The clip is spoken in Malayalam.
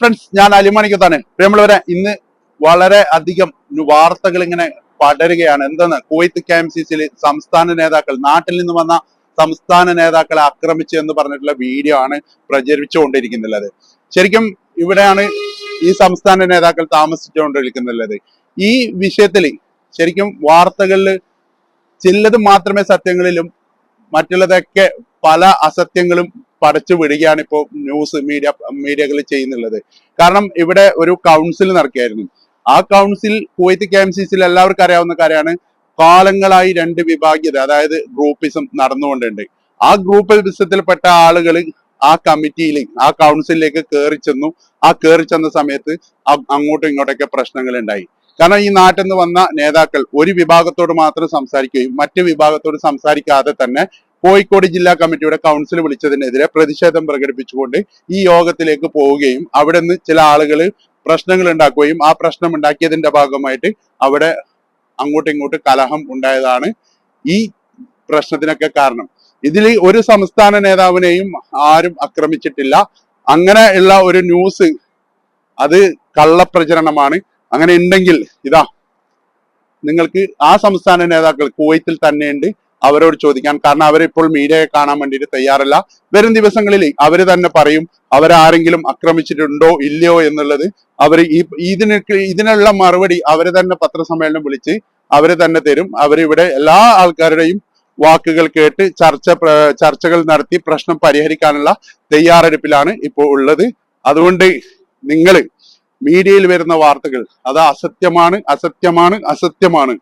ഫ്രണ്ട്സ് ഞാൻ അലിമണിക്കത്താണ് പ്രിയമുള്ളവരെ ഇന്ന് വളരെ അധികം വാർത്തകൾ ഇങ്ങനെ പടരുകയാണ്. എന്തെന്ന്? കുവൈത്ത് കെ എം സി സിയിൽ സംസ്ഥാന നേതാക്കൾ നാട്ടിൽ നിന്ന് വന്ന സംസ്ഥാന നേതാക്കളെ ആക്രമിച്ചു എന്ന് പറഞ്ഞിട്ടുള്ള വീഡിയോ ആണ് പ്രചരിപ്പിച്ചുകൊണ്ടിരിക്കുന്നുള്ളത്. ശരിക്കും ഇവിടെയാണ് ഈ സംസ്ഥാന നേതാക്കൾ താമസിച്ചുകൊണ്ടിരിക്കുന്നുള്ളത്. ഈ വിഷയത്തിൽ ശരിക്കും വാർത്തകളിൽ ചിലത് മാത്രമേ സത്യങ്ങളിലും മറ്റുള്ളതൊക്കെ പല അസത്യങ്ങളും പടച്ചു വിടുകയാണ് ഇപ്പോൾ ന്യൂസ് മീഡിയ മീഡിയകൾ ചെയ്യുന്നുള്ളത്. കാരണം ഇവിടെ ഒരു കൗൺസിൽ നടക്കുകയായിരുന്നു. ആ council Kuwait K M C സിയിൽ എല്ലാവർക്കും അറിയാവുന്ന കാര്യമാണ്. കാലങ്ങളായി രണ്ട് വിഭാഗ്യത അതായത് ഗ്രൂപ്പിസം നടന്നുകൊണ്ടുണ്ട്. ആ ഗ്രൂപ്പിസത്തിൽപ്പെട്ട ആളുകൾ ആ കമ്മിറ്റിയിൽ ആ കൗൺസിലിലേക്ക് കയറി ചെന്നു. ആ കയറി ചെന്ന സമയത്ത് അങ്ങോട്ടും ഇങ്ങോട്ടൊക്കെ പ്രശ്നങ്ങൾ ഉണ്ടായി. കാരണം ഈ നാട്ടിൽ നിന്ന് വന്ന നേതാക്കൾ ഒരു വിഭാഗത്തോട് മാത്രം സംസാരിക്കുകയും മറ്റു വിഭാഗത്തോട് സംസാരിക്കാതെ തന്നെ കോഴിക്കോട് ജില്ലാ കമ്മിറ്റിയുടെ കൗൺസിൽ വിളിച്ചതിനെതിരെ പ്രതിഷേധം പ്രകടിപ്പിച്ചുകൊണ്ട് ഈ യോഗത്തിലേക്ക് പോവുകയും അവിടെ നിന്ന് ചില ആളുകൾ പ്രശ്നങ്ങൾ ഉണ്ടാക്കുകയും ആ പ്രശ്നം ഉണ്ടാക്കിയതിന്റെ ഭാഗമായിട്ട് അവിടെ അങ്ങോട്ടും ഇങ്ങോട്ടും കലഹം ഉണ്ടായതാണ് ഈ പ്രശ്നത്തിനൊക്കെ കാരണം. ഇതിൽ ഒരു സംസ്ഥാന നേതാവിനെയും ആരും ആക്രമിച്ചിട്ടില്ല. അങ്ങനെ ഉള്ള ഒരു ന്യൂസ് അത് കള്ളപ്രചരണമാണ്. അങ്ങനെ ഉണ്ടെങ്കിൽ ഇതാ നിങ്ങൾക്ക് ആ സംസ്ഥാന നേതാക്കൾ കുവൈത്തിൽ തന്നെയുണ്ട്. അവരോട് ചോദിക്കാം കാരണം അവരിപ്പോൾ മീഡിയയെ കാണാൻ വേണ്ടിയിട്ട് തയ്യാറല്ല. വരും ദിവസങ്ങളിൽ അവർ തന്നെ പറയും അവരാരെങ്കിലും ആക്രമിച്ചിട്ടുണ്ടോ ഇല്ലയോ എന്നുള്ളത് അവർ ഈ ഇതിന് ഇതിനുള്ള മറുപടി അവർ തന്നെ പത്രസമ്മേളനം വിളിച്ച് അവർ തന്നെ തരും. അവരിവിടെ എല്ലാ ആൾക്കാരുടെയും വാക്കുകൾ കേട്ട് ചർച്ച ചർച്ചകൾ നടത്തി പ്രശ്നം പരിഹരിക്കാനുള്ള തയ്യാറെടുപ്പിലാണ് ഇപ്പോൾ ഉള്ളത്. അതുകൊണ്ട് നിങ്ങൾ മീഡിയയിൽ വരുന്ന വാർത്തകൾ അത് അസത്യമാണ് അസത്യമാണ് അസത്യമാണ്.